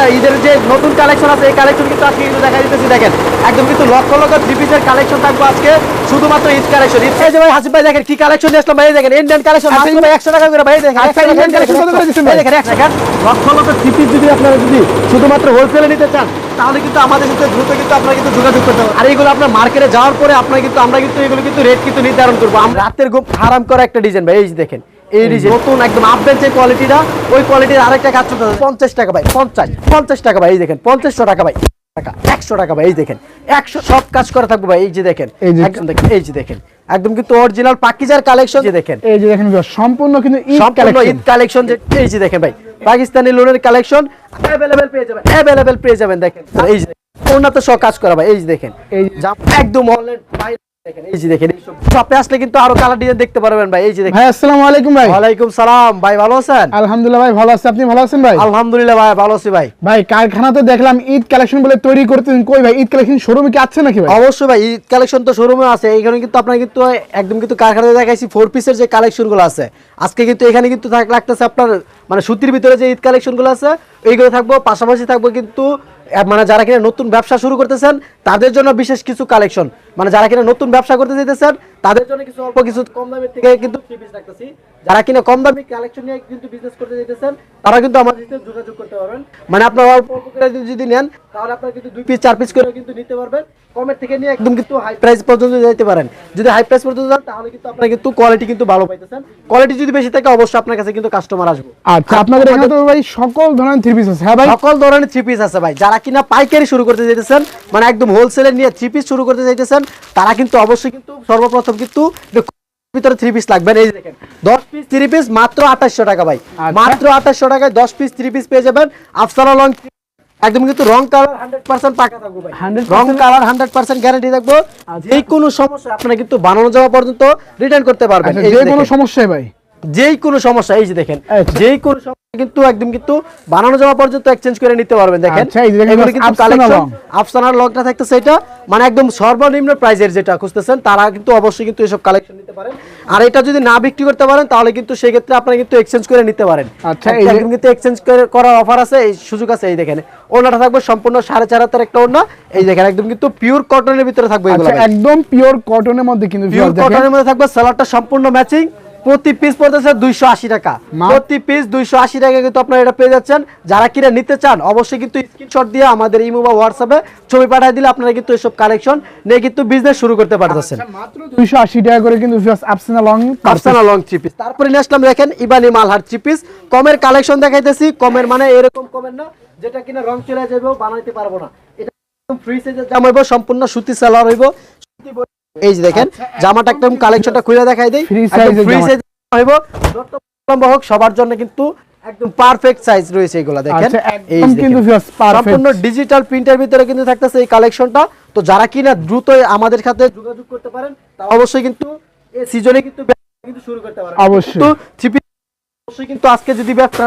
একটা ঈদের যে নতুন কালেকশন আছে এই কালেকশন কিন্তু আজকে কিন্তু দেখা দিতেছি দেখেন। একদম কিন্তু লক্ষ লক্ষ থ্রি পিসের কালেকশন থাকব আজকে শুধুমাত্র ঈদ কালেকশন ঈদ যে ভাই হাসিফ ভাই দেখেন কি কালেকশন নিয়ে আসলাম ভাই দেখেন ইন্ডিয়ান কালেকশন মাত্র ভাই একশো টাকা করে ভাই দেখেন 100 টাকা Indian collection কত করে দিচ্ছেন? ভাই? দেখেন এক second lakh lakh three piece যদি আপনারা যদি শুধুমাত্র হোলসেলে নিতে চান তাহলে কিন্তু আমাদের সাথে দ্রুত কিন্তু আপনারা কিন্তু যোগাযোগ করতে পারেন আর এইগুলো আপনার মার্কেটে যাওয়ার পরে আপনার কিন্তু আমরা কিন্তু এগুলো কিন্তু রেট কিন্তু নির্ধারণ করব। আমরা রাতের ঘুম আরাম করা একটা ডিজাইন ভাই এই দেখেন। এই ডিজাইন নতুন একদম আপডেট যে কোয়ালিটিটা ওই কোয়ালিটির আরেকটা কাজ চলতে পঞ্চাশ টাকা ভাই পঞ্চাশ পঞ্চাশ টাকা ভাই এই দেখেন পঞ্চাশশো টাকা ভাই টাকা একশো টাকা ভাই এই দেখেন একশো সব কাজ করা থাকব ভাই এই যে দেখেন একদম দেখেন এই যে দেখেন একদম কিন্তু অরিজিনাল পাকিজার কালেকশন যে দেখেন এই যে দেখেন সম্পূর্ণ কিন্তু ঈদ কালেকশন যে এই যে দেখেন ভাই পাকিস্তানি লোনের কালেকশন অ্যাভেলেবেল পেয়ে যাবেন অ্যাভেলেবেল পেয়ে যাবেন দেখেন এই যে ওনাতে সব কাজ করা ভাই এই যে দেখেন এই একদম অনলাইন এই যে দেখেন শপে আসলে কিন্তু আরও কালার ডিজাইন দেখতে পারবেন ভাই। এই যে দেখেন। ভাই আসসালামু আলাইকুম ভাই। ওয়ালাইকুম সালাম। ভাই ভালো আছেন? আলহামদুলিল্লাহ ভাই ভালো আছি। আপনি ভালো আছেন ভাই? আলহামদুলিল্লাহ ভাই ভালো আছি ভাই। ভাই কারখানাতে দেখলাম ঈদ কালেকশন বলে তৈরি করতেছেন। কই ভাই ঈদ কালেকশন শোরুমে কি আছে নাকি ভাই? অবশ্যই ভাই ঈদ কালেকশন তো শোরুমে আছে। এইখানে কিন্তু আপনার কিন্তু একদম কিন্তু কারখানায় দেখাইছি ফোর পিসের যে কালেকশনগুলো আছে। আজকে কিন্তু এখানে কিন্তু লাগতেছে আপনার মানে সুতির ভিতরে যে ঈদ কালেকশনগুলো আছে এইগুলো থাকব। পাশাপাশি থাকব কিন্তু মানে যারা কিনা নতুন ব্যবসা শুরু করতেছেন তাদের জন্য বিশেষ কিছু কালেকশন মানে যারা কিনা নতুন ব্যবসা করতে চাইতেছেন তাদের জন্য কিছু অল্প কিছু কম দামের থেকে কিন্তু থ্রি পিস রাখতেছি। যারা কিনা কম দামি কালেকশন নিয়ে কিন্তু বিজনেস করতে চাইতেছেন তারা কিন্তু আমাদের সাথে যোগাযোগ করতে পারবেন। মানে আপনার অল্প অল্প করে যদি নেন তাহলে আপনার কিন্তু দুই পিস চার পিস করে কিন্তু নিতে পারবেন। কমের থেকে নিয়ে একদম কিন্তু হাই প্রাইস পর্যন্ত যেতে পারেন। যদি হাই প্রাইস পর্যন্ত যান তাহলে কিন্তু আপনার কিন্তু কোয়ালিটি কিন্তু ভালো পাইতেছেন। কোয়ালিটি যদি বেশি থাকে অবশ্যই আপনার কাছে কিন্তু কাস্টমার আসবে। আচ্ছা আপনাদের এখানে তো ভাই সকল ধরনের থ্রি পিস আছে হ্যাঁ ভাই? সকল ধরনের থ্রি পিস আছে ভাই। যারা কিনা পাইকারি শুরু করতে চাইতেছেন মানে একদম হোলসেলে নিয়ে থ্রি পিস শুরু করতে চাইতেছেন তারা কিন্তু অবশ্যই কিন্তু সর্বপ্রথম কিন্তু ভিতরে থ্রি পিস লাগবে। এই দেখেন দশ পিস থ্রি পিস মাত্র আঠাশশো টাকা ভাই। আচ্ছা। মাত্র আঠাশশো টাকায় দশ পিস থ্রি পিস পেয়ে যাবেন। আফসারা লং একদম কিন্তু রং কালার হান্ড্রেড পার্সেন্ট পাকা থাকব ভাই। রং কালার হান্ড্রেড পার্সেন্ট গ্যারান্টি থাকব। যে কোনো সমস্যা আপনারা কিন্তু বানানো যাওয়া পর্যন্ত রিটার্ন করতে পারবেন। আচ্ছা এই যে কোনো সমস্যায় ভাই। যেই কোনো সমস্যা এই যে দেখেন আচ্ছা। যেই কোনো সমস্যা কিন্তু একদম কিন্তু বানানো যাওয়া পর্যন্ত এক্সচেঞ্জ করে নিতে পারবেন। দেখেন আচ্ছা, এগুলো কিন্তু কালেকশন আফসানার লংটা থাকতেছে এটা মানে একদম সর্বনিম্ন প্রাইজের যেটা খুঁজতেছেন তারা কিন্তু অবশ্যই কিন্তু এসব কালেকশন নিতে পারেন। আর এটা যদি না বিক্রি করতে পারেন তাহলে কিন্তু সেই ক্ষেত্রে আপনারা কিন্তু এক্সচেঞ্জ করে নিতে পারেন। আচ্ছা, একদম কিন্তু এক্সচেঞ্জ করার অফার আছে এই সুযোগ আছে এই দেখেন। ওনাটা থাকবে সম্পূর্ণ সাড়ে চার হাতের একটা ওনা এই দেখেন একদম কিন্তু পিওর কটনের ভিতরে থাকবে আচ্ছা একদম পিওর কটনের মধ্যে কিন্তু পিওর কটনের মধ্যে থাকবে সালোয়ারটা সম্পূর্ণ ম্যাচিং প্রতি পিস পড়তেছে দুইশো আশি টাকা। প্রতি পিস দুইশো আশি টাকা কিন্তু আপনারা এটা পেয়ে যাচ্ছেন। যারা কিনা নিতে চান অবশ্যই কিন্তু স্ক্রিনশট দিয়ে আমাদের ইমো বা হোয়াটসঅ্যাপে ছবি পাঠিয়ে দিলে আপনারা কিন্তু এসব কালেকশন নিয়ে কিন্তু বিজনেস শুরু করতে পারতেছেন। আচ্ছা, মাত্র 280 টাকা করে কিন্তু Afsana long personal long three piece তারপরে নিয়ে আসলাম দেখেন ইবানি মালহার থ্রি পিস কমের কালেকশন দেখাইতেছি। কমের মানে এরকম কমের না যেটা কিনা রং চলে যাবে বানাইতে পারব না। এটা ফ্রি সাইজের জামা হইব সম্পূর্ণ সুতি সালোয়ার হইব। সুতি এই যে দেখেন জামাটা একদম কালেকশনটা খুলে দেখাই দেই। ফ্রি সাইজ হইব। লম্বা হোক সবার জন্য কিন্তু একদম পারফেক্ট সাইজ রয়েছে এগুলা দেখেন। আচ্ছা, এই একদম যে কিন্তু viewers perfect। সম্পূর্ণ ডিজিটাল প্রিন্টের ভিতরে কিন্তু থাকতেছে এই কালেকশনটা তো যারা কিনা দ্রুত আমাদের সাথে যোগাযোগ করতে পারেন তা অবশ্যই কিন্তু এই সিজনে কিন্তু কিন্তু শুরু করতে পারেন। অবশ্যই। কিন্তু থ্রি অবশ্যই কিন্তু আজকে যদি ব্যবসা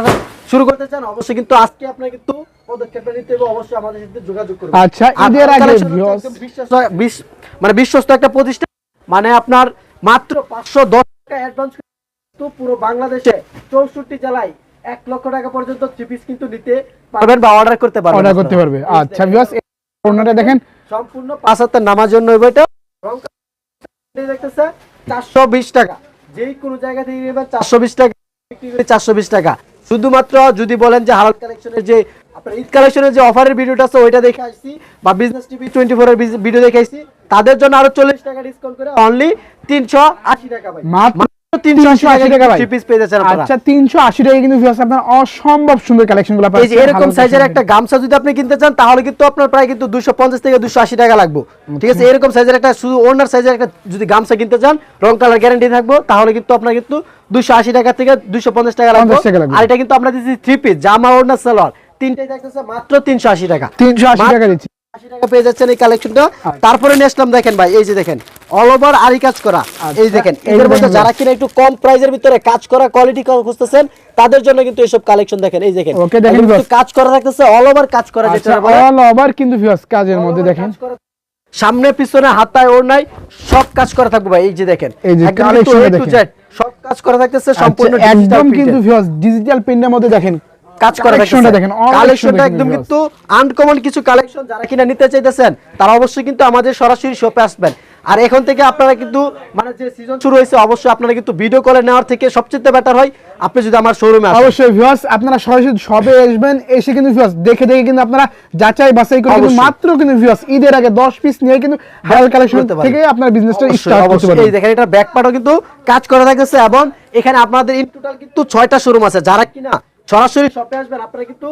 শুরু করতে চান অবশ্যই কিন্তু আজকে আপনার কিন্তু পদক্ষেপ নিতে হবে অবশ্যই আমাদের সাথে যোগাযোগ করবেন। আচ্ছা, ঈদের আগে collection হচ্ছে viewers- একদম বিশ্বাস- বিশ- মানে বিশ্বস্ত একটা প্রতিষ্ঠান মানে আপনার মাত্র পাঁচশো দশ টাকা অ্যাডভান্স কিন্তু পুরো বাংলাদেশে চৌষট্টি জেলায় এক লক্ষ টাকা পর্যন্ত থ্রি পিস কিন্তু নিতে পারবেন বা অর্ডার করতে পারবেন অর্ডার করতে পারবে। আচ্ছা দেখেন, viewers ওনাটা দেখেন। সম্পূর্ণ পাঁচ হাতের নামার জন্য এটা দেখতেছে টাকা। যেই কোনো জায়গা থেকে নেবেন চারশো বিশ টাকা। বিক্রি করে চারশো বিশ টাকা। শুধুমাত্র যদি বলেন যে হালাল কালেকশনের যে, আপনার ঈদ কালেকশনের যে অফারের ভিডিওটা আছে, ওইটা দেখে আসছি, বা বিজনেস টিভি টোয়েন্টি ফোর এর ভিডিও দেখে আসছি, তাদের জন্য আরও চল্লিশ টাকা ডিসকাউন্ট করে অনলি তিনশো আশি টাকা তিনশো আশি 380 টাকা ভাই। থ্রি পিস পেয়ে যাচ্ছেন আপনারা। 380 টাকা কিন্তু viewers আপনার অসম্ভব সুন্দর কালেকশনগুলো এরকম সাইজের একটা গামছা যদি আপনি কিনতে চান তাহলে কিন্তু আপনার প্রায় কিন্তু দুশো পঞ্চাশ থেকে দুশো আশি টাকা লাগবে। ঠিক আছে? এরকম সাইজের একটা শুধু ওনার সাইজের একটা যদি গামছা কিনতে চান রং কালার গ্যারান্টি থাকব তাহলে কিন্তু আপনার কিন্তু দুশো আশি টাকা থেকে দুশো পঞ্চাশ টাকা লাগবে। 50 টাকা লাগবে। আর এটা কিন্তু আমরা দিচ্ছি থ্রি পিস জামা ওনার সালোয়ার। তিনটাই থাকতেছে মাত্র তিনশো আশি টাকা। 380 টাকা দিচ্ছি। আশি টাকা পেয়ে যাচ্ছেন এই কালেকশনটা তারপরে নিয়ে আসলাম দেখেন ভাই এই যে দেখেন অল ওভার আরি কাজ করা। এই দেখেন এদের মধ্যে যারা কিনা একটু কম প্রাইজের ভিতরে কাজ করা কোয়ালিটি খুঁজতেছেন তাদের জন্য কিন্তু এইসব কালেকশন দেখেন এই দেখেন। Okay, দেখেন। কাজ করা থাকতেছে অল ওভার কাজ করা যেটা আচ্ছা অল ওভার কিন্তু কাজের মধ্যে দেখেন। সামনে পিছনে হাতায় ওর নাই সব কাজ করা থাকবে ভাই এই যে দেখেন। একদম সব কাজ করা থাকতেছে সম্পূর্ণ আচ্ছা, একদম কিন্তু ডিজিটাল প্রিন্টের মধ্যে দেখেন কাজ করা Collection দেখেন, কালেকশনটা একদম কিন্তু আনকমন কিছু কালেকশন যারা কিনা নিতে চাইতেছেন তারা অবশ্যই কিন্তু আমাদের সরাসরি শপে আসবেন। আর এখন থেকে আপনারা কিন্তু মানে যে সিজন শুরু হয়েছে অবশ্যই আপনারা কিন্তু ভিডিও কলে নেওয়ার থেকে সবচেয়ে বেটার হয়। আপনি যদি আমার শোরুমে আসেন। অবশ্যই ভিউয়ার্স আপনারা সরাসরি সবে আসবেন এসে কিন্তু ভিউয়ার্স দেখে দেখে কিন্তু আপনারা যাচাই বাছাই করে কিন্তু। মাত্র কিন্তু ভিউয়ার্স ঈদের আগে 10 পিস নিয়ে কিন্তু হালাল কালেকশন করতে পারেন। থেকে আপনার বিজনেসটা স্টার্ট করতে। পারবেন। এই দেখেন এটা ব্যাক পার্টও কিন্তু কাজ করা থাকতেছে এবং এখানে আপনাদের ইন টোটাল কিন্তু ছয়টা শোরুম আছে। যারা কিনা সরাসরি শপে আসবেন আপনারা কিন্তু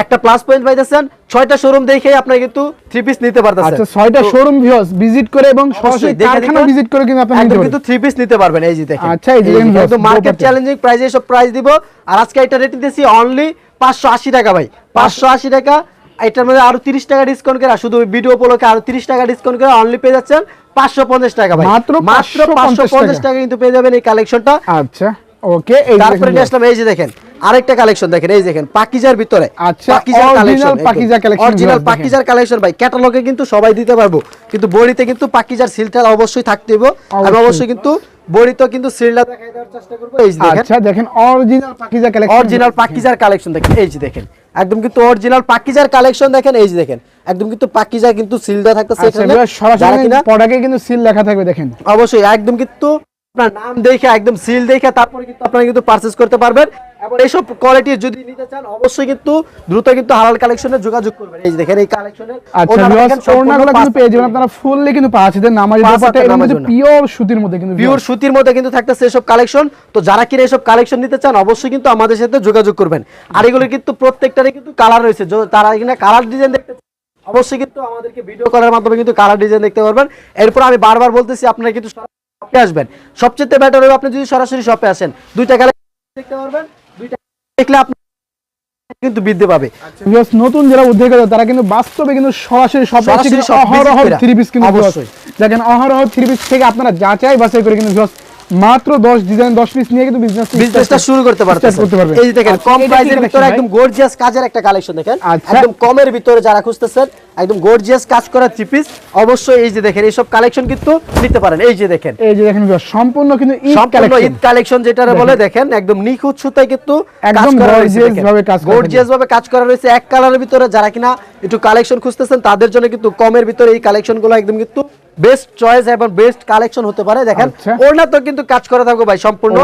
একটা প্লাস পয়েন্ট পাইতেছেন। ছয়টা শোরুম দেখেই আপনারা কিন্তু থ্রি পিস নিতে পারতেছেন। আচ্ছা ছয়টা শোরুম ভিউয়ার্স ভিজিট করে এবং সরাসরি কারখানা ভিজিট করে কিন্তু আপনারা নিতে কিন্তু থ্রি পিস নিতে পারবেন এই যে দেখেন। আচ্ছা, এই যে একদম মার্কেট চ্যালেঞ্জিং প্রাইসে সব প্রাইস দিব। আর আজকে এটা রেট দিতেছি অনলি 580 টাকা ভাই। 580 টাকা এটার মধ্যে আরও 30 টাকা ডিসকাউন্ট করে আর শুধু ভিডিও উপলক্ষে আরও 30 টাকা ডিসকাউন্ট করে অনলি পেয়ে যাচ্ছেন 550 টাকা ভাই। মাত্র মাত্র 550 550 টাকা। কিন্তু পেয়ে যাবেন এই কালেকশনটা আচ্ছা ওকে এই তারপরে নিয়ে আসলাম এই যে দেখেন। আরেকটা কালেকশন দেখেন এই দেখেন পাকিজার ভিতরে। আচ্ছা, অরিজিনাল পাকিজার কালেকশন ভাই ক্যাটালগে কিন্তু সবাই দিতে পারব কিন্তু বড়িতে কিন্তু পাকিজার সিলটা অবশ্যই থাকতে হবে আমি অবশ্যই। কিন্তু বড়িতে কিন্তু সিলটা দেখাই দেওয়ার চেষ্টা করব এই দেখেন। আচ্ছা দেখেন অরিজিনাল পাকিজা কালেকশন অরিজিনাল পাকিজার কালেকশন দেখেন এই যে দেখেন একদম কিন্তু অরিজিনাল পাকিজার কালেকশন দেখেন এই যে দেখেন একদম কিন্তু পাকিজা কিন্তু সিলটা থাকতেছে আচ্ছা এখানে। সরাসরি প্রোডাক্টে কিন্তু সিল লেখা থাকবে দেখেন। অবশ্যই একদম কিন্তু আপনার নাম দেখে একদম সিল দেখে তারপরে কিন্তু আপনারা কিন্তু পারচেজ করতে পারবেন। এবং এইসব কোয়ালিটির যদি নিতে চান অবশ্যই কিন্তু দ্রুত কিন্তু হালাল কালেকশনে যোগাযোগ করবেন। এই দেখেন এই কালেকশনের আচ্ছা ভিউয়ার্স ওড়নাগুলো কিন্তু পেয়ে যাবেন। আপনারা ফুললি কিন্তু পাঁচ হাতের নামাজি দোপাট্টা এর মধ্যে পিওর সুতির মধ্যে কিন্তু পিওর সুতির মধ্যে কিন্তু থাকতেছে এসব কালেকশন তো যারা কিনা এসব কালেকশন নিতে চান অবশ্যই কিন্তু আমাদের সাথে যোগাযোগ করবেন। আর এগুলো কিন্তু প্রত্যেকটারই কিন্তু কালার রয়েছে। তারা কিনা কালার ডিজাইন দেখতে অবশ্যই কিন্তু আমাদেরকে ভিডিও করার মাধ্যমে কিন্তু কালার ডিজাইন দেখতে পারবেন। এরপর আমি বারবার বলতেছি আপনারা কিন্তু শপে আসবেন। সবচেয়ে বেটার হবে আপনি যদি সরাসরি শপে আসেন দুইটা কালেকশন দেখতে পারবেন। দেখলে আপনি কিন্তু বৃদ্ধি পাবে। নতুন যারা উদ্যোগ তারা কিন্তু বাস্তবে কিন্তু সরাসরি সব অহরহ থ্রি পিস কিন্তু দেখেন অহরহ থ্রি পিস থেকে আপনারা যাচাই বাছাই করে কিন্তু মাত্র 10 ডিজাইন 10 পিস নিয়ে কিন্তু বিজনেস বিজনেসটা শুরু করতে পারতেছেন। করতে পারবেন। এই যে দেখেন আচ্ছা, কম প্রাইসের ভিতরে একদম গর্জিয়াস কাজের একটা কালেকশন দেখেন। আচ্ছা। একদম কমের ভিতরে যারা খুঁজতেছেন একদম গর্জিয়াস কাজ করা থ্রি পিস অবশ্যই এই যে দেখেন এইসব কালেকশন কিন্তু নিতে পারেন। এই যে দেখেন। এই যে দেখেন সম্পূর্ণ কিন্তু সম্পূর্ণ কালেকশন ঈদ কালেকশন যেটা বলে দেখেন। একদম নিখুঁত সুতায় কিন্তু একদম gorgeous ভাবে কাজ করা গর্জিয়াস ভাবে কাজ করা রয়েছে। এক কালারের ভিতরে যারা কিনা একটু কালেকশন খুঁজতেছেন তাদের জন্য কিন্তু কমের ভিতরে এই কালেকশনগুলো একদম কিন্তু বেস্ট চয়েস এবং বেস্ট কালেকশন হতে পারে। দেখেন আচ্ছা। ওড়না তো কিন্তু কাজ করা থাকবে ভাই সম্পূর্ণ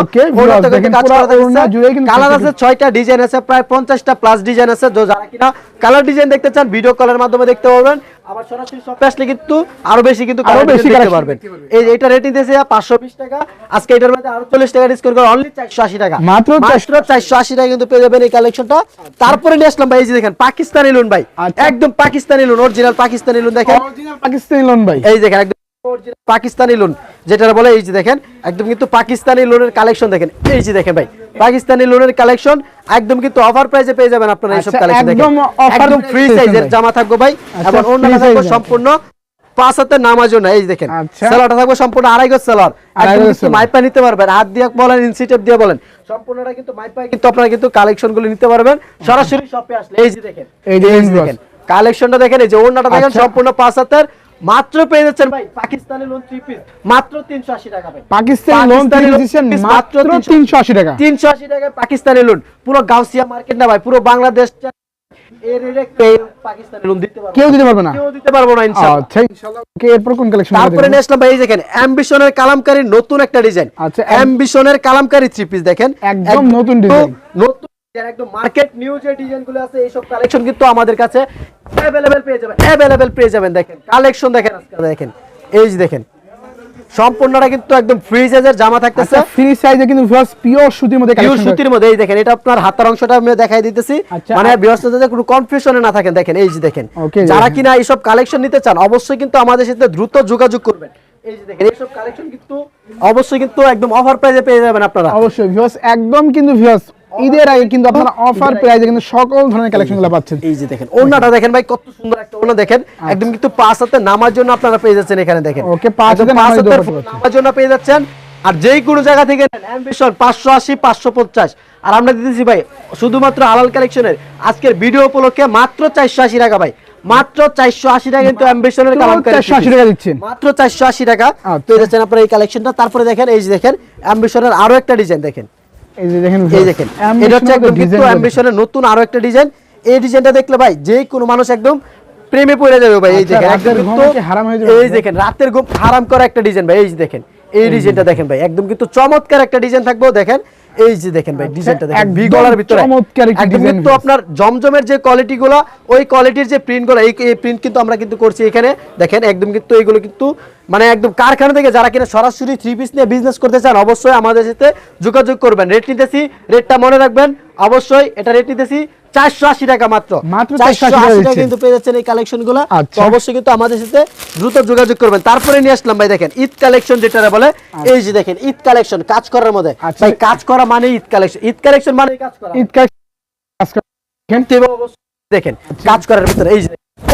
কিন্তু কাজ করা থাকবে জুড়েই কিন্তু কালার আছে ছয়টা ডিজাইন আছে প্রায় পঞ্চাশটা প্লাস ডিজাইন আছে। যারা কিনা কালার ডিজাইন দেখতে চান ভিডিও কলের মাধ্যমে দেখতে পারবেন। আবার সরাসরি শপে আসলে কিন্তু আরও বেশি কিন্তু আরও বেশি দেখতে পারবেন। এই এটা রেটিং দিয়েছে পাঁচশো বিশ টাকা। আজকে এটার মধ্যে আরও চল্লিশ টাকা ডিসকাউন্ট করে অনলি চারশো আশি টাকা। মাত্র মাত্র চারশো আশি টাকা কিন্তু পেয়ে যাবেন এই কালেকশনটা তারপরে নিয়ে আসলাম ভাই এই যে দেখেন পাকিস্তানি লোন ভাই। আচ্ছা। একদম Pakistani lawn original Pakistani lawn দেখেন। অরিজিনাল পাকিস্তানি লোন ভাই। এই দেখেন একদম পাকিস্তানি লোন যেটা বলে এই যে দেখেন একদম কিন্তু পাকিস্তানি লোনের কালেকশন দেখেন। এই যে দেখেন ভাই পাকিস্তানি লোনের কালেকশন একদম কিন্তু অফার প্রাইসে পেয়ে যাবেন আপনারা এইসব আচ্ছা, কালেকশন দেখেন। একদম একদম ফ্রি সাইজের জামা থাকবে ভাই আচ্ছা, এবং free থাকবে সম্পূর্ণ পাঁচ এই দেখেন। আচ্ছা। সেলারটা থাকবে সম্পূর্ণ আড়াই গজ সেলার একদম গজ কিন্তু সেলার। মাইপা নিতে পারবেন। হাত দিয়ে বলেন ইনসিটেপ দিয়ে বলেন। সম্পূর্ণটা কিন্তু মাইপা কিন্তু আপনারা কিন্তু কালেকশনগুলো নিতে পারবেন। সরাসরি শপে আসলে এই যে দেখেন। এই যে দেখেন কালেকশনটা দেখেন এই যে ওড়নাটা দেখেন আচ্ছা। সম্পূর্ণ পাঁচ হাতের। মাত্র পেয়ে যাচ্ছেন ভাই পাকিস্তানি লোন থ্রি পিস মাত্র তিনশো আশি টাকা ভাই। পাকিস্তানি লোন মাত্র মাত্র 380 টাকা। তিনশো আশি টাকায় পাকিস্তানি লোন পুরো গাউসিয়া মার্কেট না ভাই পুরো বাংলাদেশ এর রেটে পাকিস্তানি লোন দিতে পারব কেউ দিতে পারবে না। কেউ দিতে পারব না আচ্ছা ইনশাআল্লাহ এরপর কোন কালেকশন তারপরে নিয়ে ভাই দেখেন অ্যাম্বিশনের কালামকারী নতুন একটা ডিজাইন আচ্ছা, অ্যাম্বিশনের কালামকারী থ্রি পিস দেখেন। একদম নতুন। নতুন একদম মার্কেট নিউ যে ডিজাইনগুলো আছে এইসব কালেকশন কিন্তু আমাদের কাছে অ্যাভেলেবেল পেয়ে যাবেন অ্যাভেলেবেল পেয়ে যাবেন দেখেন। কালেকশন দেখেন আজকে দেখেন। এই যে দেখেন সম্পূর্ণটা কিন্তু একদম ফ্রি সাইজের জামা থাকতেছে। আচ্ছা ফ্রি সাইজে কিন্তু ভিউয়ার্স পিওর সুতির মধ্যে পিওর সুতির মধ্যে এই দেখেন এটা আপনার হাতার অংশটা আমি দেখাই দিতেছি। আচ্ছা, মানে আর- যাতে কোনো কনফিউশনে না থাকেন দেখেন এই যে দেখেন। যারা কিনা এইসব কালেকশন নিতে চান অবশ্যই কিন্তু আমাদের সাথে দ্রুত যোগাযোগ করবেন। অবশ্যই কিন্তু একদম অফার প্রাইসে পেয়ে যাবেন আপনারা। অবশ্যই ভিউয়ার্স একদম কিন্তু ভিউয়ার্স ঈদের আগে কিন্তু আপনারা অফার প্রাইসে কিন্তু সকল ধরনের কালেকশনগুলো পাচ্ছেন। এই যে দেখেন ওড়নাটা দেখেন ভাই কত সুন্দর একটা ওড়না দেখেন। একদম কিন্তু পাঁচ হাতে নামার জন্য আপনারা পেয়ে যাচ্ছেন এখানে দেখেন। Okay, পাঁচ হাতে। নামার জন্য পেয়ে যাচ্ছেন। আর যেই কোনো জায়গা থেকে অ্যাম্বিশন পাঁচশো আশি পাঁচশো পঞ্চাশ। আর আমরা দিতেছি ভাই শুধুমাত্র হালাল কালেকশনের আজকের ভিডিও উপলক্ষে মাত্র চারশো আশি টাকা ভাই। মাত্র চারশো আশি টাকা কিন্তু অ্যাম্বিশনের 480 টাকা দিচ্ছেন। মাত্র চারশো আশি টাকা। আচ্ছা। পেয়ে যাচ্ছেন আপনারা এই কালেকশনটা তারপরে দেখেন এই যে দেখেন অ্যাম্বিশনের আরও একটা ডিজাইন দেখেন। এই যে দেখেন এই দেখেন এটা হচ্ছে একদম কিন্তু অ্যাম্বিশনের নতুন আরও একটা ডিজাইন এই ডিজাইনটা দেখলে ভাই যে কোনো মানুষ একদম প্রেমে পড়ে যাবে ভাই এই আচ্ছা, দেখেন এই রাতের ঘুম হারাম করা একটা ডিজাইন ভাই এই যে দেখেন এই ডিজাইনটা দেখেন। ভাই একদম কিন্তু চমৎকার একটা ডিজাইন থাকব দেখেন। এই যে দেখেন ভাই ডিজাইনটা দেখেন বি গলার ভিতরে। চমৎকার একটা ডিজাইন তো আপনার জমজমের যে কোয়ালিটি গুলো ওই কোয়ালিটির যে প্রিন্টগুলো এই প্রিন্ট কিন্তু আমরা কিন্তু করছি এখানে। দেখেন একদম কিন্তু এইগুলো কিন্তু মানে একদম কারখানা থেকে যারা কিনা সরাসরি থ্রি পিস নিয়ে বিজনেস করতে চান অবশ্যই আমাদের সাথে যোগাযোগ করবেন। রেট নিতেছি রেটটা মনে রাখবেন। অবশ্যই এটা রেট নিতেছি। চারশো আশি টাকা মাত্র। মাত্র 480 480 টাকা কিন্তু পেয়ে যাচ্ছেন এই কালেকশনগুলো আচ্ছা। তো অবশ্যই কিন্তু আমাদের সাথে দ্রুত যোগাযোগ করবেন। তারপরে নিয়ে আসলাম ভাই দেখেন ঈদ কালেকশন যেটা বলে এই যে দেখেন ঈদ কালেকশন কাজ করার মধ্যে। আচ্ছা। ভাই কাজ করা মানে ঈদ কালেকশন ঈদ কালেকশন মানে কাজ করা। ঈদ করেন। দেখেন কাজ করার ভিতরে এই যে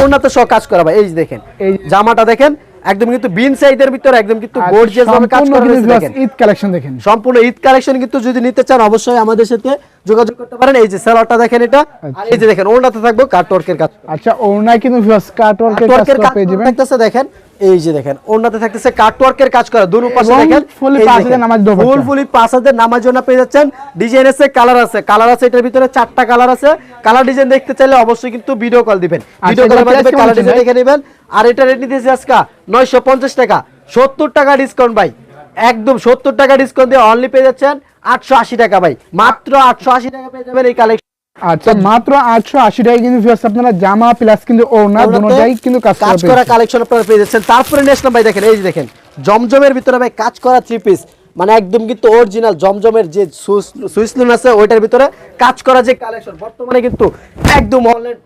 ওনাতে সহ কাজ করা ভাই এই যে দেখেন এই জামাটা দেখেন একদম কিন্তু বিন সাইজের ভিতরে একদম কিন্তু গর্জিয়াস ভাবে কাজ করা হয়েছে দেখেন। ঈদ কালেকশন দেখেন। সম্পূর্ণ ঈদ কালেকশন কিন্তু যদি নিতে চান অবশ্যই আমাদের সাথে যোগাযোগ করতে পারেন। এই যে সেলারটা দেখেন এটা। আর এই যে দেখেন ওনাতে থাকব কাটওয়ার্কের কাজ। আচ্ছা ওনায় কিন্তু ভিউয়ার্স কাট ওয়ার্কের কাজ কাটওয়ার্কের করা কাজ পেয়ে যাবেন। থাকতেছে দেখেন। এই যে দেখেন ওনাতে থাকতেছে কাটওয়ার্কের কাজ করা। দুনো পাশে দেখেন দেখেন, হাজার নামাজ দোপাট্টা। ফুল ফুলি হাজার নামাজ জন্য পেয়ে যাচ্ছেন। ডিজাইন আছে কালার আছে। কালার আছে এটার ভিতরে চারটা কালার আছে। কালার ডিজাইন দেখতে চাইলে অবশ্যই কিন্তু ভিডিও কল দিবেন। ভিডিও মাধ্যমে কেমন কালার ডিজাইন দেখে নেবেন। আর এটা রেট নিতেছে আজকে নয়শো পঞ্চাশ টাকা। সত্তর টাকা ডিসকাউন্ট ভাই। একদম সত্তর টাকা ডিসকাউন্ট দিয়ে অনলি পেয়ে যাচ্ছেন আটশো আশি টাকা ভাই। মাত্র আটশো আশি টাকা পেয়ে যাবেন এই কালেকশন আচ্ছা মাত্র আটশো আশি টাকায় কিন্তু আপনারা জামা প্লাস কিন্তু ওনা দুটোটাই কিন্তু কাজ করা কালেকশন আপনারা পেয়ে যাচ্ছেন। তারপরে ভাই দেখেন এই যে দেখেন জমজমের ভিতরে ভাই কাজ করা থ্রি পিস মানে একদম কিন্তু অরিজিনাল জমজমের যে সুইসলুন আছে ওইটার ভিতরে কাজ করা যে কালেকশন বর্তমানে কিন্তু একদম অনলাইন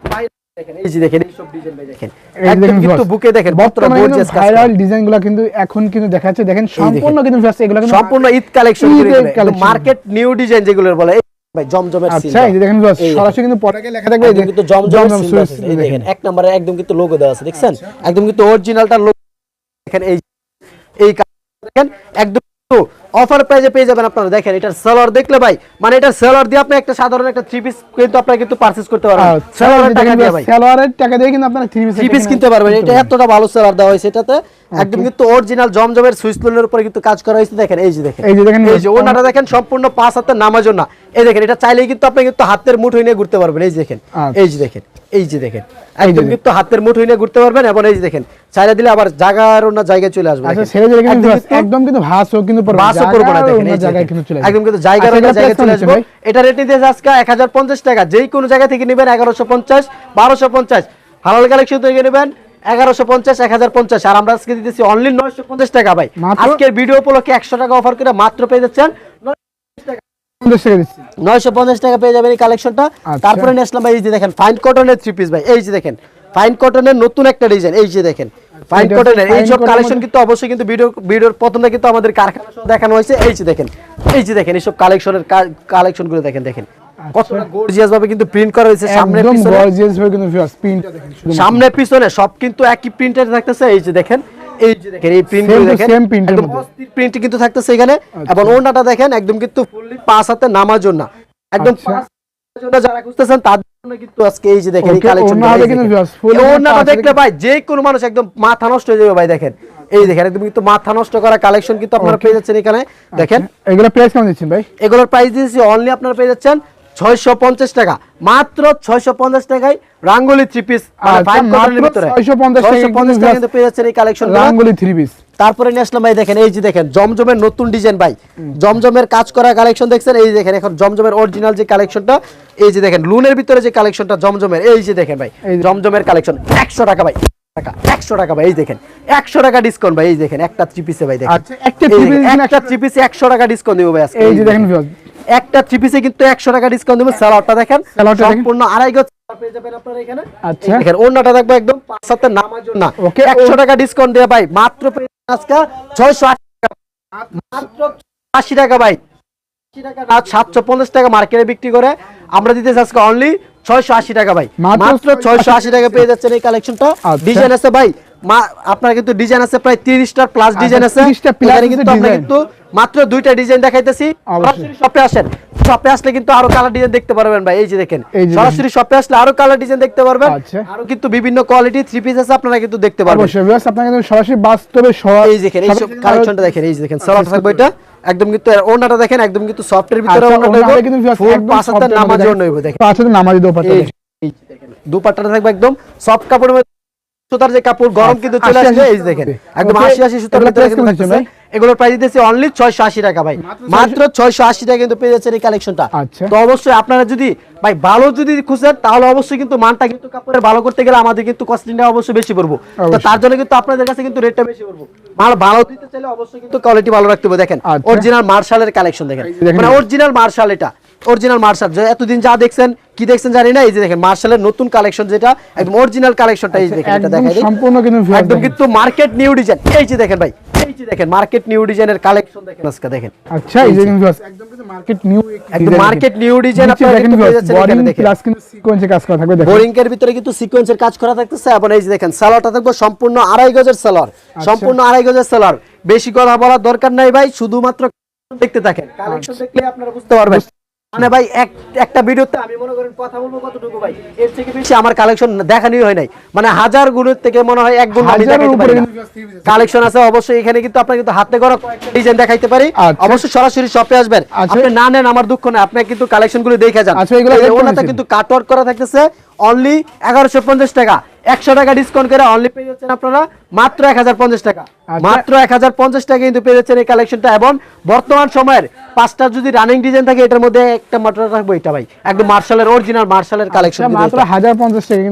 এই যে দেখেন এই সব ডিজাইন ভাই দেখেন। একদম কিন্তু বুকে দেখেন বর্তমানে করা। ভাইরাল ডিজাইনগুলো কিন্তু এখন কিন্তু দেখাচ্ছে। দেখেন সম্পূর্ণ কিন্তু viewers এগুলো কিন্তু সম্পূর্ণ Eid collection market new design যেগুলো বলে ভাই জমজমের seal আচ্ছা এই দেখেন। সরাসরি কিন্তু পটাকে লেখা থাকবে এই কিন্তু জমজম seal এই দেখেন এক নম্বরে একদম কিন্তু লোগো দেওয়া আছে দেখছেন? একদম কিন্তু অরিজিনালটা দেখেন এই এই দেখেন একদম অফার প্রাইজে পেয়ে যাবেন আপনারা। দেখেন এটার সেলর দেখলে ভাই মানে এটার সেলর দিয়ে আপনি একটা সাধারণ একটা থ্রি পিস কিন্তু আপনারা কিন্তু পারচেজ করতে পারবেন। আচ্ছা, সেলরের টাকা দিয়ে ভাই সালোয়ারের টাকা দিয়ে কিন্তু আপনারা থ্রি পিস থ্রি পিস কিনতে পারবেন। এটা এতটা ভালো সেলার দেওয়া হয়েছে এটাতে একদম কিন্তু অরিজিনাল জমজমের সুইচ লোনের উপরে কিন্তু কাজ করা হয়েছে। দেখেন এই যে দেখেন। এই যে দেখেন এই যে ওনাটা দেখেন সম্পূর্ণ পাঁচ হাতের নামাজ না এই দেখেন এটা চাইলেই কিন্তু আপনি কিন্তু হাতের মুঠোই নিয়ে ঘুরতে পারবেন। এই যে দেখেন। আচ্ছা। এই যে দেখেন এই যে দেখেন। একদম কিন্তু হাতের মুঠোই নিয়ে ঘুরতে পারবেন এবং এই যে দেখেন দিলে আবার জায়গার অন্য জায়গায় চলে আসবে আচ্ছা ছেড়ে দিলে কিন্তু একদম কিন্তু- কিন্তু পড়বে না দেখেন এই জায়গায় কিন্তু চলে একদম কিন্তু জায়গার আচ্ছা, অন্য জায়গায় চলে আসব? এটা রেট নিতে আজকে টাকা যেই কোনো জায়গা থেকে নেবেন এগারোশো পঞ্চাশ পঞ্চাশ। হালাল কালেকশন থেকে নেবেন এগারোশো পঞ্চাশ এক হাজার পঞ্চাশ। আর আমরা আজকে দিতেছি অনলি নয়শো পঞ্চাশ টাকা ভাই। আজকের ভিডিও উপলক্ষে একশো টাকা অফার করে মাত্র পেয়ে যাচ্ছেন নয়শো পঞ্চাশ টাকা। পেয়ে যাবেন এই কালেকশনটা আচ্ছা। তারপরে নিয়ে আসলাম ভাই এই যে দেখেন ফাইন কটনের থ্রি পিস ভাই। এই যে দেখেন ফাইন কটনের নতুন একটা ডিজাইন এই যে দেখেন। ফাইন কটনের এই সব কালেকশন কিন্তু অবশ্যই কিন্তু ভিডিও ভিডিওর প্রথমে কিন্তু আমাদের কারখানা দেখানো হয়েছে। এই যে দেখেন এই যে দেখেন এইসব কালেকশনের কালেকশনগুলো দেখেন দেখেন। কতটা গর্জিয়াস ভাবে কিন্তু প্রিন্ট করা হয়েছে সামনে একদম পিছনে। গর্জিয়াস কিন্তু viewers, প্রিন্টটা দেখেন সামনে পিছনে সব কিন্তু একই প্রিন্টের থাকতেছে। এই যে দেখেন এই যে দেখেন এই প্রিন্ট দেখেন মধ্যে। প্রিন্ট কিন্তু থাকতেছে এখানে। এবং ওড়নাটা দেখেন একদম কিন্তু ফুললি পাঁচ হাতে নামার জন্য। একদম আচ্ছা। পাঁচ যারা খুঁজতেছেন তাদের জন্য কিন্তু আজকে এই যে দেখেন এই কালেকশন ওড়না হবে কিন্তু viewers, fully ওড়নাটা পাঁচ হাতে দেখলে ভাই যে কোনো মানুষ একদম মাথা নষ্ট হয়ে যাবে ভাই দেখেন। এই দেখেন একদম কিন্তু মাথা নষ্ট করা কালেকশন কিন্তু আপনারা পেয়ে যাচ্ছেন এখানে দেখেন। আচ্ছা, প্রাইস কেমন দিচ্ছেন ভাই? এগুলোর প্রাইস দিয়েছি অনলি আপনারা পেয়ে যাচ্ছেন ছয়শো পঞ্চাশ টাকা। মাত্র ছয়শো পঞ্চাশ টাকায় রাঙ্গুলি থ্রি পিস আচ্ছা, 650 টাকা কিন্তু কিন্তু পেয়ে যাচ্ছেন এই কালেকশন রাঙ্গুলি থ্রি পিস তারপরে নিয়ে আসলাম ভাই দেখেন এই যে দেখেন জমজমের নতুন ডিজাইন ভাই। জমজমের কাজ করা কালেকশন দেখছেন? এই যে দেখেন এখন জমজমের অরিজিনাল যে কালেকশনটা এই যে দেখেন লুনের ভিতরে যে কালেকশনটা জমজমের এই যে দেখেন ভাই জমজমের কালেকশন একশো টাকা ভাই টাকা একশো টাকা ভাই এই দেখেন একশো টাকা ডিসকাউন্ট ভাই এই দেখেন একটা থ্রি পিসে ভাই দেখেন। আচ্ছা, একটা থ্রি পিসে একশো টাকা ডিসকাউন্ট দিব ভাই আজকে। এই যে দেখেন। একটা থ্রি পিসে কিন্তু একশো টাকা ডিসকাউন্ট দেবো স্যালাডটা দেখেন। সম্পূর্ণ আড়াই গজ পেয়ে যাবেন আপনারা এখানে। আচ্ছা। দেখেন একদম পাঁচ নামার জন্য। টাকা ডিসকাউন্ট দিয়ে ভাই মাত্র পেয়ে আজকে টাকা। মাত্র আশি টাকা ভাই। আশি টাকা না সাতশো পঞ্চাশ টাকা মার্কেটে বিক্রি করে। আমরা দিতেছি আজকে অনলি ছয়শো আশি টাকা ভাই। মাত্র মাত্র ছয়শো আশি টাকা পেয়ে যাচ্ছেন এই কালেকশনটা আচ্ছা। ডিজাইন আছে ভাই। আপনার কিন্তু ডিজাইন আছে প্রায় তিরিশটা প্লাস ডিজাইন আছে। 30টা plus এখানে আছে কিন্তু আমরা কিন্তু মাত্র দুইটা ডিজাইন দেখাইতেছি। শপে আসেন। শপে আসলে কিন্তু আরও কালার ডিজাইন দেখতে পারবেন ভাই। এই যে দেখেন সরাসরি শপে আসলে আরও কালার ডিজাইন দেখতে পারবেন। আচ্ছা। আরও কিন্তু বিভিন্ন কোয়ালিটি থ্রি পিস আছে আপনারা কিন্তু দেখতে পারবেন। অবশ্যই viewers, আপনারা কিন্তু সরাসরি বাস্তবে সহ- এই দেখেন এই সব কালেকশনটা দেখেন এই যে দেখেন সালাদ থাকবে এটা। একদম কিন্তু এর ওড়নাটা দেখেন একদম কিন্তু সফটের ভিতরে আচ্ছা, হইবো, কিন্তু পাঁচ মধ্যে নামাজ দেখেন। হইবো দেখেন। পাঁচ হাতে নামাজি দোপাট্টা এই দেখেন। এই যে দেখেন। দুপাট্টাটা থাকবে একদম। সফট কাপড়ের মধ্যে সুতার যে কাপড় গরম কিন্তু চলে আশি এই দেখেন। একদম আশি আশি সুতার ভিতরে কিন্তু কেমন এগুলোর প্রাইস দিতেছি অনলি ছয়শো আশি টাকা ভাই। মাত্র ছয়শো আশি টাকা কিন্তু পেয়ে যাচ্ছেন এই কালেকশনটা আচ্ছা। তো অবশ্যই আপনারা যদি ভাই ভালো যদি খুঁজেন তাহলে অবশ্যই কিন্তু মানটা কিন্তু কাপড়ের ভালো করতে গেলে আমাদের কিন্তু কস্টিংটা অবশ্যই বেশি পড়ব। তো তার জন্য কিন্তু আপনাদের কাছে কিন্তু রেটটা বেশি পড়ব। মাল ভালো দিতে চাইলে অবশ্যই কিন্তু কোয়ালিটি ভালো রাখতে হবে। দেখেন। অরিজিনাল মার্শালের কালেকশন দেখেন। দেখেন। মানে অরিজিনাল মার্শাল এটা। অরিজিনাল মার্শাল যে এতদিন যা দেখছেন কি দেখছেন জানি না এই যে দেখেন মার্শালের নতুন কালেকশন যেটা একদম অরিজিনাল কালেকশনটা এই দেখেন এটা দেখাই দিই। সম্পূর্ণ কিন্তু একদম কিন্তু মার্কেট নিউ ডিজাইন এই যে দেখেন ভাই এই যে দেখেন মার্কেট নিউ ডিজাইনের কালেকশন দেখেন আজকে দেখেন। আচ্ছা এই যে কিন্তু একদম কিন্তু মার্কেট নিউ একদম মার্কেট নিউ ডিজাইন আপনারা দেখেন কিন্তু এখানে দেখেন। প্লাস কিন্তু সিকোয়েন্সে কাজ করা থাকবে দেখেন। বোরিং এর ভিতরে কিন্তু সিকোয়েন্সের কাজ করা থাকতেছে এবং এই যে দেখেন সালোয়ারটা থাকবে সম্পূর্ণ আড়াই গজের সালোয়ার আচ্ছা। সম্পূর্ণ আড়াই গজের সালোয়ার বেশি কথা বলার দরকার নাই ভাই শুধুমাত্র দেখতে থাকেন। কালেকশন আচ্ছা। দেখলে আপনারা বুঝতে পারবেন। মানে ভাই এক একটা ভিডিওতে আমি মনে করেন কথা বলব কতটুকু ভাই? এর থেকে বেশি আমার কালেকশন দেখানোই হয় নাই। মানে হাজার গুণের থেকে মনে হয় এক গুণ আমি দেখাইতে পারি কালেকশন আছে অবশ্যই এখানে কিন্তু আপনার কিন্তু হাতে করা ডিজাইন দেখাইতে পারি। আচ্ছা। অবশ্যই সরাসরি শপে আসবেন। আচ্ছা। আপনি না নেন আমার দুঃখ না আপনি কিন্তু কালেকশনগুলো দেখে যান। আচ্ছা, এগুলো কিন্তু কাটওয়ার্ক করা থাকতেছে অনলি এগারোশো পঞ্চাশ টাকা। একশো টাকা ডিসকাউন্ট করে অনলি পেয়ে যাচ্ছেন আপনারা মাত্র এক হাজার পঞ্চাশ টাকা। আচ্ছা। মাত্র এক হাজার পঞ্চাশ টাকা কিন্তু পেয়ে যাচ্ছেন এই কালেকশনটা এবং বর্তমান সময়ের পাঁচটা যদি রানিং ডিজাইন থাকে এটার মধ্যে একটা মাত্র থাকবে এটা ভাই। একদম মার্শালের অরিজিনাল মার্শালের কালেকশন আচ্ছা, মাত্র হাজার পঞ্চাশ টাকা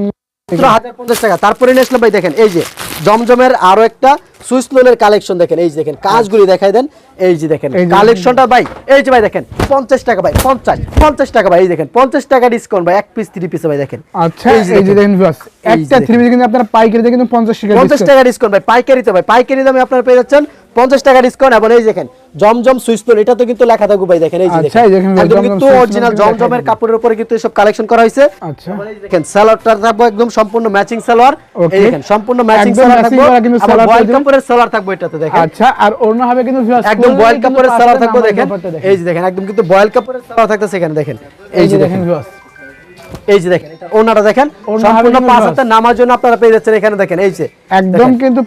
মাত্র হাজার পঞ্চাশ টাকা। তারপরে নিয়ে আসলাম ভাই দেখেন এই যে জমজমের আরও একটা সুইস লোনের কালেকশন দেখেন এই যে দেখেন কাজগুলি দেখাই দেন এই যে দেখেন কালেকশনটা ভাই এই যে ভাই দেখেন পঞ্চাশ টাকা ভাই পঞ্চাশ পঞ্চাশ টাকা ভাই এই দেখেন পঞ্চাশ টাকা ডিসকাউন্ট ভাই এক পিস থ্রি পিসে ভাই দেখেন আচ্ছা এই যে দেখেন। দেখেন viewers, এই যে একটা থ্রি পিস কিন্তু আপনারা পাইকারিতে কিন্তু পঞ্চাশ টাকা পঞ্চাশ টাকা ডিসকাউন্ট ভাই পাইকারিতে ভাই পাইকারি দামে আপনারা পেয়ে যাচ্ছেন পঞ্চাশ টাকা ডিসকাউন্ট এবং এই দেখেন জমজম লোন এটা তো কিন্তু লেখা থাকবে ভাই দেখেন এই যে আচ্ছা, দেখেন একদম কিন্তু অরিজিনাল জমজমের কাপড়ের উপরে কিন্তু এসব কালেকশন করা হয়েছে আচ্ছা দেখেন সালোয়ারটা থাকবে একদম সম্পূর্ণ ম্যাচিং সালোয়ার. এই দেখেন সম্পূর্ণ ম্যাচিং সালোয়ার থাকবে কিন্তু সালোয়ার। কাপড়ের সালোয়ার থাকবে এটাতে দেখেন। আচ্ছা আর অন্য হবে কিন্তু একদম বয়েল কাপড়ের সালোয়ার থাকবে দেখেন। এই যে দেখেন একদম কিন্তু বয়েল কাপড়ের সালোয়ার থাকতেছে এখানে দেখেন। এই যে দেখেন viewers, এই যে দেখেন ওনাটা দেখেন সম্পূর্ণ পাঁচ ভাস। হাতে নামার জন্য আপনারা পেয়ে যাচ্ছেন এখানে দেখেন এই যে একদম কিন্তু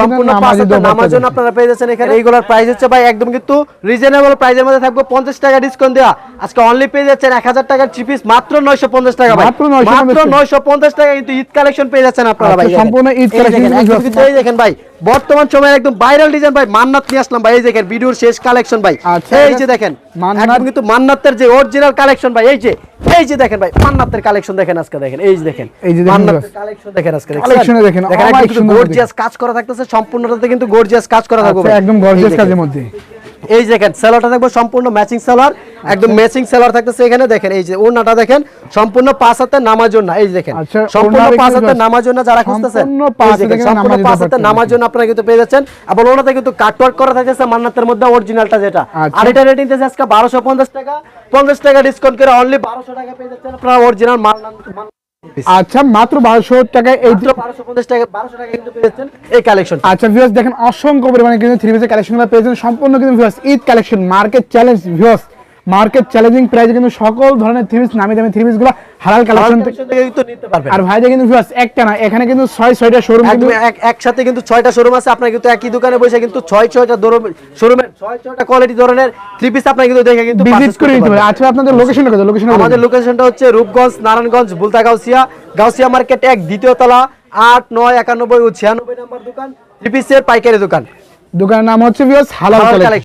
সম্পূর্ণ পাঁচ নামাজি হাতে দোপাট্টা নামার জন্য আপনারা পেয়ে যাচ্ছেন এখানে। এইগুলোর প্রাইস হচ্ছে ভাই একদম কিন্তু রিজনেবল প্রাইসের মধ্যে থাকবে পঞ্চাশ টাকা ডিসকাউন্ট দেওয়া। আজকে অনলি পেয়ে যাচ্ছেন এক হাজার টাকার থ্রি পিস মাত্র নয়শো পঞ্চাশ টাকা ভাই। মাত্র 950 নয়শো পঞ্চাশ টাকা কিন্তু ঈদ কালেকশন পেয়ে যাচ্ছেন আপনারা আচ্ছা, ভাই সম্পূর্ণ ঈদ দেখেন, কিন্তু এই দেখেন ভাই বর্তমান সময়ের একদম ভাইরাল ডিজাইন ভাই মান্নাত নিয়ে আসলাম ভাই এই দেখেন ভিডিওর শেষ কালেকশন ভাই। আচ্ছা, এই যে দেখেন কিন্তু মান্নাতের যে অরিজিনাল কালেকশন ভাই এই যে এই যে দেখেন ভাই মান্নাতের কালেকশন দেখেন আজকে দেখেন এই যে দেখেন এই যে দেখেন মান্নাতের কালেকশন দেখেন আজকে দেখেন। এ দেখেন, দেখেন গর্জিয়াস কাজ করা থাকতেছে সম্পূর্ণটাতে কিন্তু গর্জিয়াস কাজ করা থাকবে আচ্ছা, একদম গর্জিয়াস কাজের মধ্যে। এই দেখেন সেলোয়ারটা থাকবে সম্পূর্ণ ম্যাচিং সেলোয়ার একদম ম্যাচিং সেলোয়ার থাকতেছে এখানে। দেখেন এই যে ওড়নাটা দেখেন সম্পূর্ণ পাঁচ হাতে নামার জন্য এই দেখেন আচ্ছা, সম্পূর্ণ পাঁচ হাতে নামার জন্য যারা খুঁজতেছেন সম্পূর্ণ পাঁচ হাতে নামার জন্য আপনারা কিন্তু পেয়ে যাচ্ছেন। এবং ওনাতে কিন্তু কাটওয়ার্ক করা থাকতেছে মান্নাতের মধ্যে অরিজিনালটা যেটা। আচ্ছা। আর এটা রেটিং দিয়েছে আজকে বারোশো পঞ্চাশ টাকা। পঞ্চাশ টাকা ডিসকাউন্ট করে অনলি বারোশো টাকা পেয়ে যাচ্ছেন আপনারা অরিজিনাল মাল- আচ্ছা মাত্র বারোশো এই টাকা এই কালেকশন আচ্ছা ভিউস দেখেন অসংখ্য পরিমাণে কিন্তু থ্রি পিসের কালেকশনগুলো পেয়েছেন। সম্পূর্ণ কিন্তু views Eid collection market challenge viewers market challenging প্রাইসে কিন্তু সকল ধরনের থ্রি পিস নামি দামি থ্রি পিসগুলো হালাল কালেকশন কিন্তু নিতে পারবেন। আর ভাইদের কিন্তু ভিউয়ার্স একটা না এখানে কিন্তু ছয় ছয়টা শোরুম কিন্তু একসাথে কিন্তু ছয়টা শোরুম আছে আপনার কিন্তু একই দোকানে বসে কিন্তু ছয় ছয়টা শোরুমের ছয় ছয়টা কোয়ালিটি ধরনের থ্রি পিস আপনার কিন্তু দেখে কিন্তু ভিজিট করে নিতে পারে পারবেন। আচ্ছা আপনাদের লোকেশনটা কোথায়? লোকেশন আমাদের লোকেশনটা হচ্ছে রূপগঞ্জ নারায়ণগঞ্জ বুলতা গাউসিয়া। গাউসিয়া মার্কেট এক দ্বিতীয় তলা আট নয় একানব্বই ও ছিয়ানব্বই নম্বর দোকান। থ্রি পিসের পাইকারি দোকান। দোকানের নাম হচ্ছে ভিউয়ার্স হালাল কালেকশন।